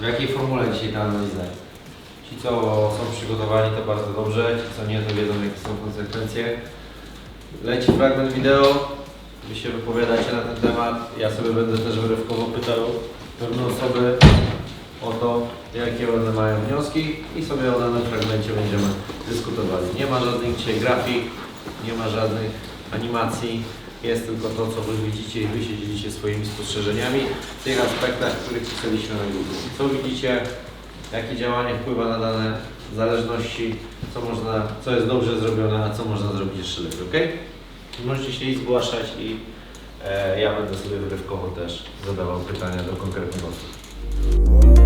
W jakiej formule dzisiaj ta analiza? Ci, co są przygotowani, to bardzo dobrze. Ci, co nie, to wiedzą, jakie są konsekwencje. Leci fragment wideo. Wy się wypowiadacie na ten temat. Ja sobie będę też wyrywkowo pytał pewne osoby o to, jakie one mają wnioski i sobie o danym fragmencie będziemy dyskutowali. Nie ma żadnych dzisiaj grafik, nie ma żadnych animacji. Jest tylko to, co Wy widzicie i Wy się dzielicie swoimi spostrzeżeniami w tych aspektach, których pisaliśmy na Google. Co widzicie, jakie działanie wpływa na dane zależności, co można, co jest dobrze zrobione, a co można zrobić jeszcze lepiej, ok? Możecie się i zgłaszać i e, ja będę sobie wyrywkowo też zadawał pytania do konkretnych osób.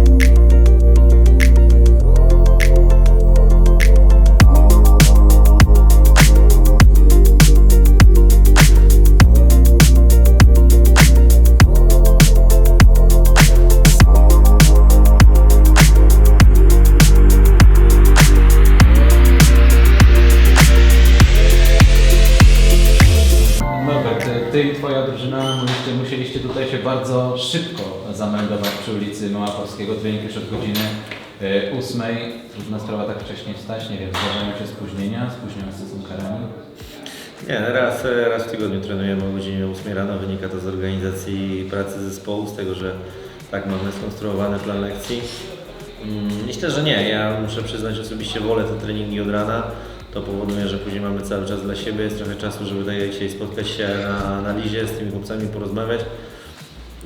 Musieliście, tutaj się bardzo szybko zameldować przy ulicy Małopolskiego, dwie niektóre od godziny e, ósmej. Trudna sprawa tak wcześnie wstać, nie wiem, zdarzają się spóźnienia, spóźniające są karami. Nie, raz, raz w tygodniu trenujemy o godzinie 8 rano. Wynika to z organizacji pracy zespołu, z tego, że tak mamy skonstruowany plan lekcji. Mm, Myślę, że nie. Ja muszę przyznać osobiście wolę te treningi od rana. To powoduje, że później mamy cały czas dla siebie, jest trochę czasu, żeby tak jak spotkać się na analizie, z tymi chłopcami porozmawiać.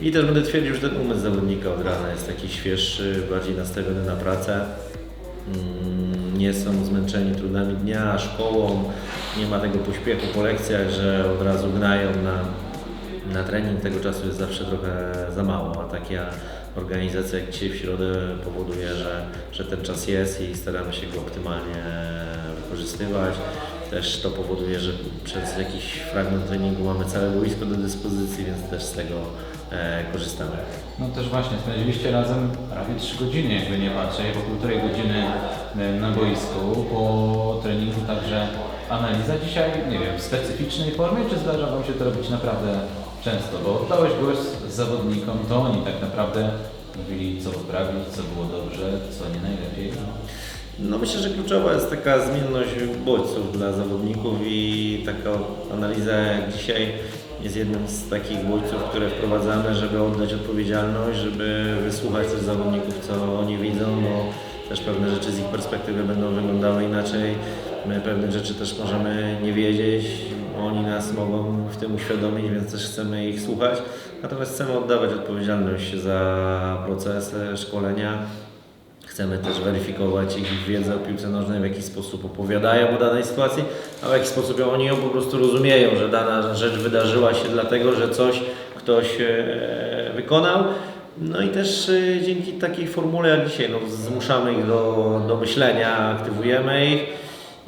I też będę twierdził, że ten umysł zawodnika od rana jest taki świeższy, bardziej nastawiony na pracę. Mm, Nie są zmęczeni trudami dnia, szkołą, nie ma tego pośpiechu po lekcjach, że od razu gnają na, na trening. Tego czasu jest zawsze trochę za mało, a taka organizacja jak dzisiaj w środę powoduje, że, że ten czas jest i staramy się go optymalnie wykorzystywać. Też to powoduje, że przez jakiś fragment treningu mamy całe boisko do dyspozycji, więc też z tego e, korzystamy. No też właśnie, spędziliście razem prawie 3 godziny, jakby nie patrzę, po półtorej godziny e, na boisku, po treningu także analiza dzisiaj, nie wiem, w specyficznej formie, czy zdarza Wam się to robić naprawdę często? Bo oddałeś głos zawodnikom, to oni tak naprawdę mówili, co poprawić, co było dobrze, co nie najlepiej. No myślę, że kluczowa jest taka zmienność bodźców dla zawodników i taka analiza jak dzisiaj jest jednym z takich bodźców, które wprowadzamy, żeby oddać odpowiedzialność, żeby wysłuchać też zawodników, co oni widzą, bo też pewne rzeczy z ich perspektywy będą wyglądały inaczej. My pewnych rzeczy też możemy nie wiedzieć, oni nas mogą w tym uświadomić, więc też chcemy ich słuchać. Natomiast chcemy oddawać odpowiedzialność za procesy szkolenia. Chcemy też weryfikować ich wiedzę o piłce nożnej, w jaki sposób opowiadają o danej sytuacji, a w jaki sposób oni ją po prostu rozumieją, że dana rzecz wydarzyła się dlatego, że coś ktoś e, wykonał. No i też e, dzięki takiej formule jak dzisiaj, no, zmuszamy ich do, do myślenia, aktywujemy ich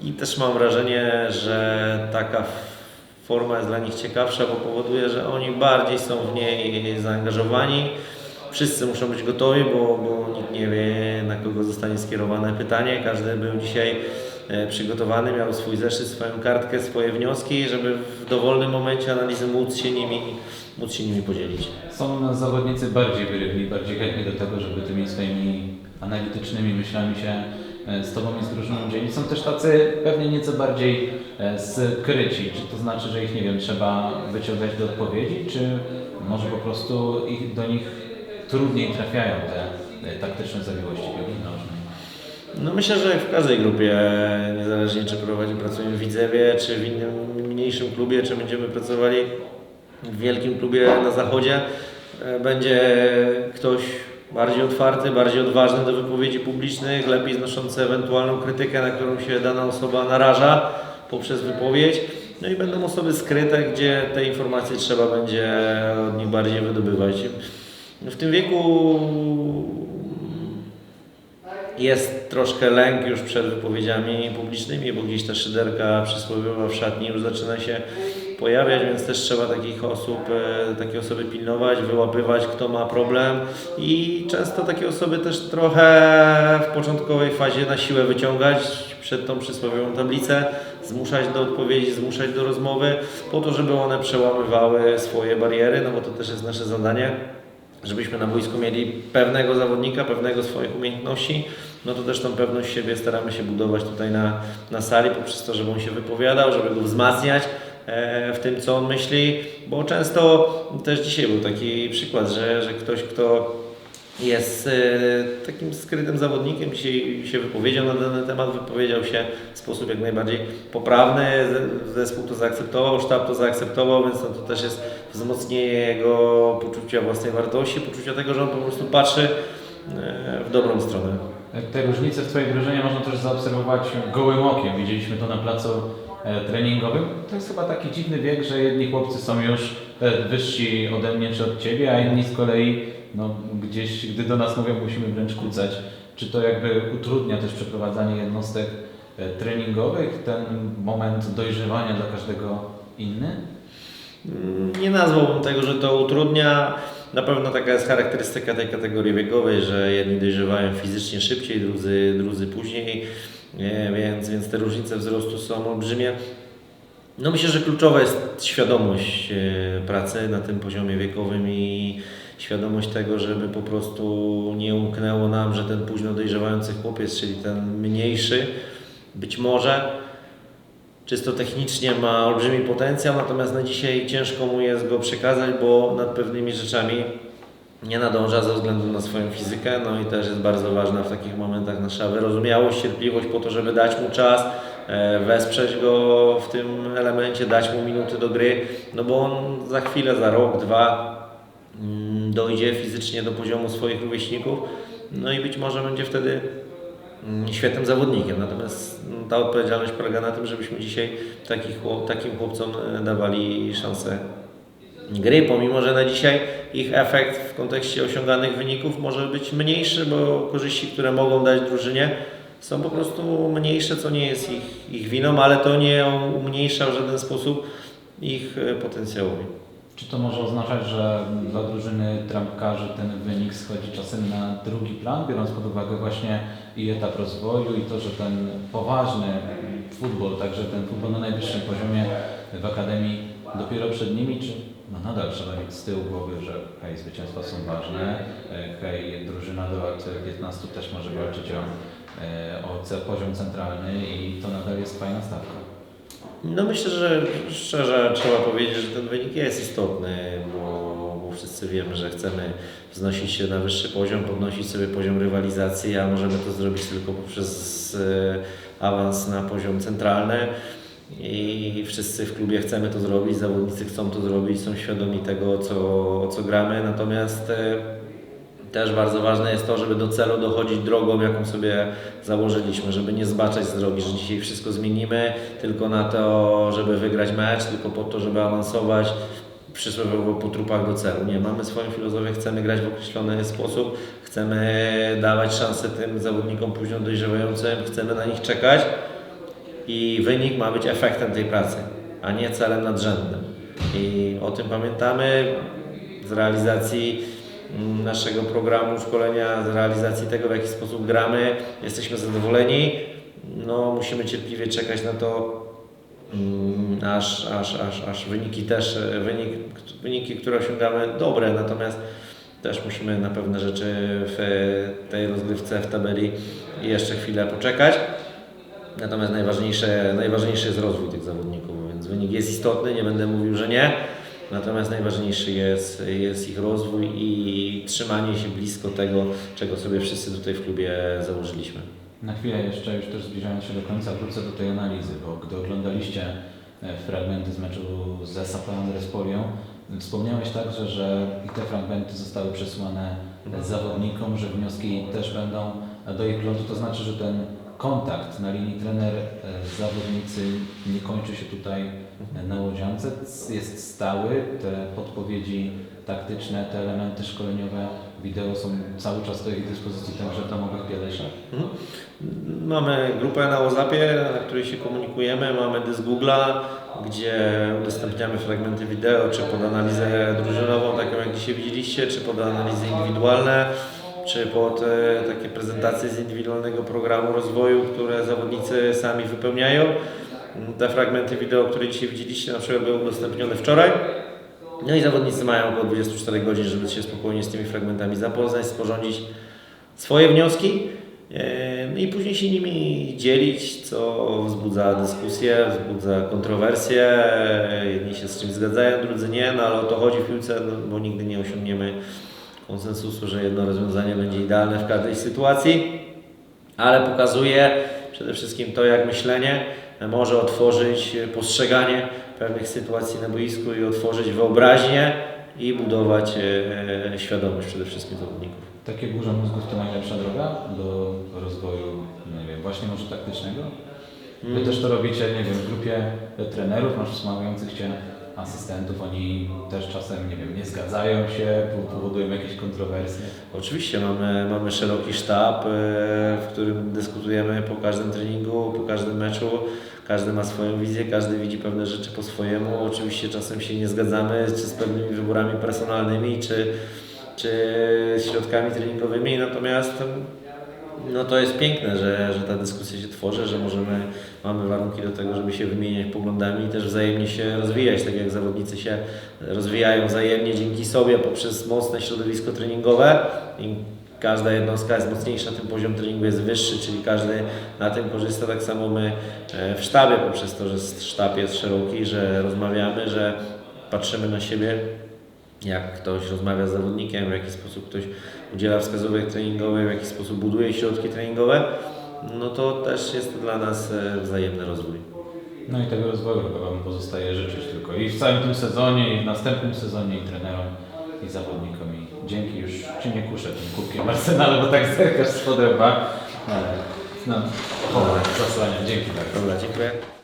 i też mam wrażenie, że taka forma jest dla nich ciekawsza, bo powoduje, że oni bardziej są w niej zaangażowani. Wszyscy muszą być gotowi, bo, bo nikt nie wie, na kogo zostanie skierowane pytanie. Każdy był dzisiaj e, przygotowany, miał swój zeszyt, swoją kartkę, swoje wnioski, żeby w dowolnym momencie analizy móc się nimi, móc się nimi podzielić. Są zawodnicy bardziej wyrywni, bardziej chętni do tego, żeby tymi swoimi analitycznymi myślami się e, z Tobą i z drużyną dzielić. Są też tacy pewnie nieco bardziej e, skryci. Czy to znaczy, że ich, nie wiem, trzeba wyciągać do odpowiedzi, czy może po prostu ich, do nich trudniej trafiają te e, taktyczne zawiłości piłki nożnej? No myślę, że w każdej grupie, niezależnie czy prowadzimy, pracujemy w Widzewie, czy w innym mniejszym klubie, czy będziemy pracowali w wielkim klubie na zachodzie, e, będzie ktoś bardziej otwarty, bardziej odważny do wypowiedzi publicznych, lepiej znoszący ewentualną krytykę, na którą się dana osoba naraża poprzez wypowiedź. No i będą osoby skryte, gdzie te informacje trzeba będzie od nich bardziej wydobywać. W tym wieku jest troszkę lęk już przed wypowiedziami publicznymi, bo gdzieś ta szyderka przysłowiowa w szatni już zaczyna się pojawiać, więc też trzeba takich osób, e, takie osoby pilnować, wyłapywać, kto ma problem. I często takie osoby też trochę w początkowej fazie na siłę wyciągać przed tą przysłowiową tablicę, zmuszać do odpowiedzi, zmuszać do rozmowy, po to, żeby one przełamywały swoje bariery, no bo to też jest nasze zadanie, żebyśmy na boisku mieli pewnego zawodnika, pewnego swoich umiejętności, no to też tą pewność siebie staramy się budować tutaj na, na sali, poprzez to, żeby on się wypowiadał, żeby go wzmacniać e, w tym, co on myśli, bo często też dzisiaj był taki przykład, że, że ktoś, kto jest e, takim skrytym zawodnikiem, dzisiaj się wypowiedział na dany temat, wypowiedział się w sposób jak najbardziej poprawny, ze- zespół to zaakceptował, sztab to zaakceptował, więc no to też jest wzmocnienie jego poczucia własnej wartości, poczucia tego, że on po prostu patrzy e, w dobrą stronę. Te różnice w Twojej drużynie można też zaobserwować gołym okiem. Widzieliśmy to na placu e, treningowym. To jest chyba taki dziwny wiek, że jedni chłopcy są już e, wyżsi ode mnie czy od Ciebie, a inni z kolei no, gdzieś, gdy do nas mówią, musimy wręcz kucać. Czy to jakby utrudnia też przeprowadzanie jednostek treningowych, ten moment dojrzewania dla każdego inny? Nie nazwałbym tego, że to utrudnia. Na pewno taka jest charakterystyka tej kategorii wiekowej, że jedni dojrzewają fizycznie szybciej, drudzy, drudzy później, więc, więc te różnice wzrostu są olbrzymie. No myślę, że kluczowa jest świadomość e, pracy na tym poziomie wiekowym i świadomość tego, żeby po prostu nie umknęło nam, że ten późno dojrzewający chłopiec, czyli ten mniejszy, być może czysto technicznie ma olbrzymi potencjał, natomiast na dzisiaj ciężko mu jest go przekazać, bo nad pewnymi rzeczami nie nadąża ze względu na swoją fizykę, no i też jest bardzo ważna w takich momentach nasza wyrozumiałość, cierpliwość po to, żeby dać mu czas, e, wesprzeć go w tym elemencie, dać mu minuty do gry, no bo on za chwilę, za rok, dwa mm, dojdzie fizycznie do poziomu swoich rówieśników, no i być może będzie wtedy świetnym zawodnikiem. Natomiast mm, ta odpowiedzialność polega na tym, żebyśmy dzisiaj takich, takim chłopcom e, dawali szansę gry, pomimo że na dzisiaj ich efekt w kontekście osiąganych wyników może być mniejszy, bo korzyści, które mogą dać drużynie są po prostu mniejsze, co nie jest ich, ich winą, ale to nie umniejsza w żaden sposób ich e, potencjałowi. Czy to może oznaczać, że dla drużyny trampkarzy ten wynik schodzi czasem na drugi plan, biorąc pod uwagę właśnie i etap rozwoju i to, że ten poważny futbol, także ten futbol na najwyższym poziomie w Akademii dopiero przed nimi, czy no nadal trzeba mieć z tyłu głowy, że hej, zwycięstwa są ważne, e, hej, drużyna do lat 15 też może walczyć o, e, o poziom centralny i to nadal jest fajna stawka. No myślę, że szczerze trzeba powiedzieć, że ten wynik jest istotny, bo, bo wszyscy wiemy, że chcemy wznosić się na wyższy poziom, podnosić sobie poziom rywalizacji, a możemy to zrobić tylko poprzez e, awans na poziom centralny. I wszyscy w klubie chcemy to zrobić, zawodnicy chcą to zrobić, są świadomi tego, co, o co gramy. Natomiast e, też bardzo ważne jest to, żeby do celu dochodzić drogą, jaką sobie założyliśmy, żeby nie zbaczać z drogi, że dzisiaj wszystko zmienimy tylko na to, żeby wygrać mecz, tylko po to, żeby awansować przysłowiowo po trupach do celu. Nie, mamy swoją filozofię, chcemy grać w określony sposób, chcemy dawać szansę tym zawodnikom późno dojrzewającym, chcemy na nich czekać i wynik ma być efektem tej pracy, a nie celem nadrzędnym. I o tym pamiętamy z realizacji naszego programu szkolenia, z realizacji tego, w jaki sposób gramy. Jesteśmy zadowoleni. No, musimy cierpliwie czekać na to, mm, aż, aż, aż, aż wyniki też, wynik, wyniki, które osiągamy, dobre, natomiast też musimy na pewne rzeczy w tej rozgrywce, w tabeli jeszcze chwilę poczekać. Natomiast najważniejsze, najważniejszy jest rozwój tych zawodników, więc wynik jest istotny, nie będę mówił, że nie. Natomiast najważniejszy jest, jest ich rozwój i trzymanie się blisko tego, czego sobie wszyscy tutaj w klubie założyliśmy. Na chwilę jeszcze, już też zbliżając się do końca, wrócę do tej analizy, bo gdy oglądaliście e, fragmenty z meczu ze Saplan Respolią, wspomniałeś także, że i te fragmenty zostały przesłane zawodnikom, że wnioski też będą do ich przodu, to znaczy, że ten kontakt na linii trener-zawodnicy nie kończy się tutaj na łodziance, jest stały, te podpowiedzi taktyczne, te elementy szkoleniowe, wideo są cały czas do ich dyspozycji także w domowych Bieleszach. Mhm. Mamy grupę na WhatsAppie, na której się komunikujemy, mamy dysk Google'a, gdzie udostępniamy fragmenty wideo, czy pod analizę drużynową, taką jak dzisiaj widzieliście, czy pod analizy indywidualne, czy pod takie prezentacje z indywidualnego programu rozwoju, które zawodnicy sami wypełniają. Te fragmenty wideo, które dzisiaj widzieliście, na przykład były udostępnione wczoraj. No i zawodnicy mają około 24 godzin, żeby się spokojnie z tymi fragmentami zapoznać, sporządzić swoje wnioski e, i później się nimi dzielić, co wzbudza dyskusję, wzbudza kontrowersje. Jedni się z czymś zgadzają, drudzy nie, no ale o to chodzi w piłce, no, bo nigdy nie osiągniemy konsensusu, że jedno rozwiązanie będzie idealne w każdej sytuacji, ale pokazuje przede wszystkim to, jak myślenie może otworzyć postrzeganie pewnych sytuacji na boisku i otworzyć wyobraźnię i budować e, świadomość przede wszystkim zawodników. Takie burze mózgów to najlepsza droga do rozwoju, nie wiem, właśnie może taktycznego? Wy też to robicie, nie wiem, w grupie trenerów, masz wspomagających Cię asystentów, oni też czasem, nie wiem, nie zgadzają się, po- powodują jakieś kontrowersje. Oczywiście mamy, mamy szeroki sztab, e, w którym dyskutujemy po każdym treningu, po każdym meczu. Każdy ma swoją wizję, każdy widzi pewne rzeczy po swojemu. Oczywiście czasem się nie zgadzamy czy z pewnymi wyborami personalnymi, czy, czy środkami treningowymi, natomiast no to jest piękne, że, że ta dyskusja się tworzy, że możemy, mamy warunki do tego, żeby się wymieniać poglądami i też wzajemnie się rozwijać, tak jak zawodnicy się rozwijają wzajemnie dzięki sobie poprzez mocne środowisko treningowe. Im każda jednostka jest mocniejsza, tym poziom treningu jest wyższy, czyli każdy na tym korzysta. Tak samo my e, w sztabie, poprzez to, że sztab jest szeroki, że rozmawiamy, że patrzymy na siebie, jak ktoś rozmawia z zawodnikiem, w jaki sposób ktoś udziela wskazówek treningowych, w jaki sposób buduje środki treningowe, no to też jest dla nas e, wzajemny rozwój. No i tego rozwoju chyba Wam pozostaje życzyć tylko i w całym tym sezonie, i w następnym sezonie, i trenerom, i zawodnikom. I dzięki już Ci nie kuszę tym kubkiem Arsenalu, bo tak zerkasz z podręba. Ale no, zasłania. Dzięki bardzo. Dobra, dziękuję.